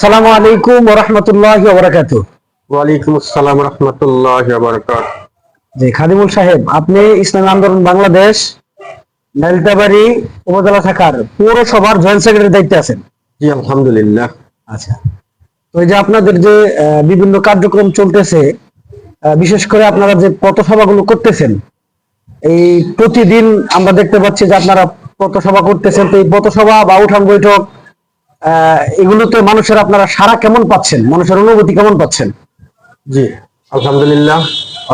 আসসালামু আলাইকুম ওরহমতুল্লাহ ওবরাকাতু। ওয়ালাইকুম আসসালাম রহমতুল্লাহ বারকাত জি খাদিমুল সাহেব আপনি ইসলামী আন্দোলন বাংলাদেশ নালিতাবাড়ি উপজেলা শাখার পৌরসভার জয়েন্ট সেক্রেটারি দায়িত্বে আছেন। জি আলহামদুলিল্লাহ। আচ্ছা। তো এই যে আপনাদের যে বিভিন্ন কার্যক্রম চলতেছে বিশেষ করে আপনারা যে পথসভাগুলো করতেছেন এই প্রতিদিন আমরা দেখতে পাচ্ছি যে আপনারা পথসভা করতেছেন তো এই পথসভা বা উঠান বৈঠক এগুলোতে মানুষের আপনারা সারা কেমন পাচ্ছেন? মানুষের অনুভূতি কেমন পাচ্ছেন? জি, আলহামদুলিল্লাহ।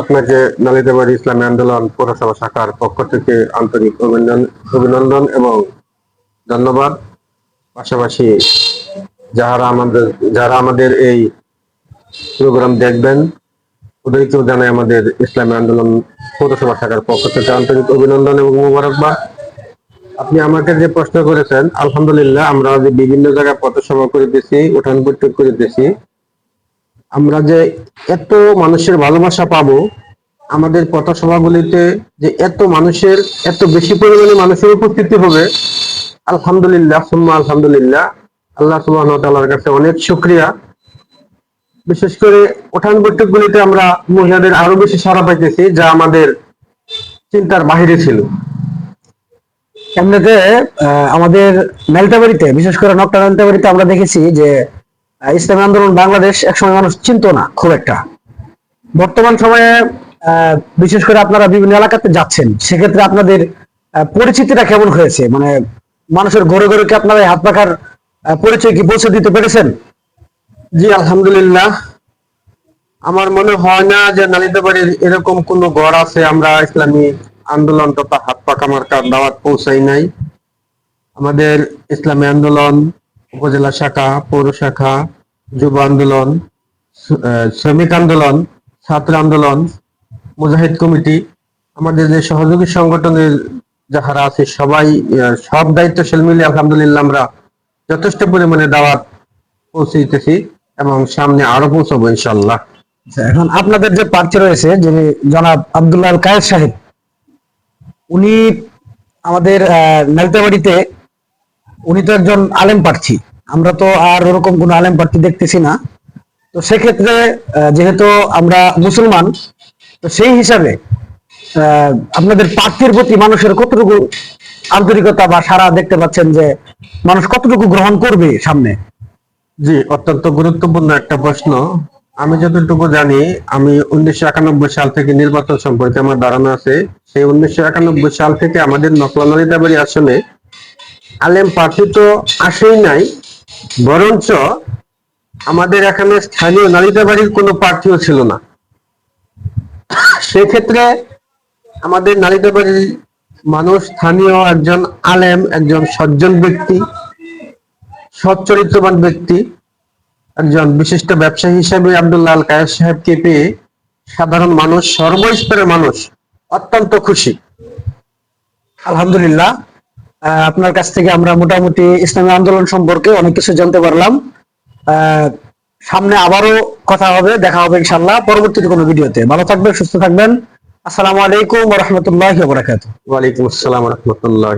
আপনাকে নালিতাবাড়ি ইসলামী আন্দোলন পৌরসভা শাখার পক্ষ থেকে আন্তরিক অভিনন্দন এবং ধন্যবাদ। পাশাপাশি যারা আমাদের যারা আমাদের এই প্রোগ্রাম দেখবেন, ওদেরকেও জানাই আমাদের ইসলামী আন্দোলন পৌরসভা শাখার পক্ষ থেকে আন্তরিক অভিনন্দন এবং মোবারকবাদ। আপনি আমাকে যে প্রশ্ন করেছেন, আলহামদুলিল্লাহ আমরা যে বিভিন্ন জায়গায় পথসভা করিতেছি উঠান বৈঠক করিতেছি আমরা যে এত মানুষের ভালোবাসা পাবো, আমাদের পথসভাগুলিতে যে এত মানুষের, এত বেশি পরিমাণে মানুষের উপস্থিতি হবে, আলহামদুলিল্লাহ, সুম্মা আলহামদুলিল্লাহ, আল্লাহ সুবহান তাআলার কাছে অনেক শুকরিয়া। বিশেষ করে উঠান বৈঠকগুলিতে আমরা মহিলাদের আরও বেশি সাড়া পাইতেছি, যা আমাদের চিন্তার বাহিরে ছিল। এমনিতে আমাদের নালিতাবাড়িতে বিশেষ করে নকটা নালিতাবাড়িতে আমরা দেখেছি যে ইসলামী আন্দোলন বাংলাদেশ একসময় মানুষ চিনত না, খুব একটা। বর্তমান সময়ে বিশেষ করে আপনারা বিভিন্ন এলাকাতে যাচ্ছেন, সেক্ষেত্রে আপনাদের পরিচিতিটা কেমন হয়েছে? মানে মানুষের ঘরে ঘরে কি আপনারা হাত পাখার পরিচয় কি পৌঁছে দিতে পেরেছেন? জি, আলহামদুলিল্লাহ। আমার মনে হয় না যে নালিতাবাড়ির এরকম কোন ঘর আছে আমরা ইসলামী আন্দোলন তথা হাত পাকা মার্কার দাওয়াত পৌঁছাই নাই। আমাদের ইসলামী আন্দোলন উপজেলা শাখা পৌর শাখা যুব আন্দোলন শ্রমিক আন্দোলন ছাত্র আন্দোলন মুজাহিদ কমিটি আমাদের যে সহযোগী সংগঠনের যাহারা আছে সবাই সব দায়িত্বশীল মিলে আলহামদুলিল্লাহ আমরা যথেষ্ট পরিমাণে দাওয়াত পৌঁছাইতেছি এবং সামনে আরও পৌঁছাবো ইনশাল্লাহ আচ্ছা, এখন আপনাদের যে প্রার্থী রয়েছে যিনি জনাব আব্দুল্লাহ কায়েদ সাহেব উনি আমাদের নালিতাবাড়িতে, উনি তো একজন আলেম প্রার্থী। আমরা তো আর ওরকম কোন আলেম প্রার্থী দেখতেছি না। তো সেক্ষেত্রে যেহেতু আমরা মুসলমান, তো সেই হিসাবে আপনাদের প্রার্থীর প্রতি মানুষের কতটুকু আন্তরিকতা বা সারা দেখতে পাচ্ছেন যে মানুষ কতটুকু গ্রহণ করবে সামনে? জি, অত্যন্ত গুরুত্বপূর্ণ একটা প্রশ্ন। আমি যতটুকু জানি, আমি উনিশশো একানব্বই সাল থেকে নির্বাচন সম্পর্কে আমার ধারণা আছে। সেই উনিশশো একানব্বই সাল থেকে আমাদের নকলানলিতাবাড়ি আসলে আলেম প্রার্থী তো আসেই নাই, বরঞ্চ আমাদের এখানে স্থানীয় নালিতাবাড়ির কোনো প্রার্থীও ছিল না। সেক্ষেত্রে আমাদের নালিতাবাড়ির মানুষ স্থানীয় একজন আলেম, একজন সজ্জন ব্যক্তি, সচ্চরিত্রবান ব্যক্তি, একজন বিশিষ্ট ব্যবসায়ী হিসেবে আব্দুল্লাহ আল কায়েস সাহেবকে পেয়ে সাধারণ মানুষ, সর্বস্তরের মানুষ অত্যন্ত খুশি। আলহামদুলিল্লাহ আপনার কাছ থেকে আমরা মোটামুটি ইসলামী আন্দোলন সম্পর্কে অনেক কিছু জানতে পারলাম। সামনে আবারও কথা হবে, দেখা হবে ইনশাল্লাহ পরবর্তীতে কোনো ভিডিওতে। ভালো থাকবেন, সুস্থ থাকবেন। আসসালামু আলাইকুম রহমতুল্লাহ ওয়ালাইকুম আসসালাম রহমতুল্লাহ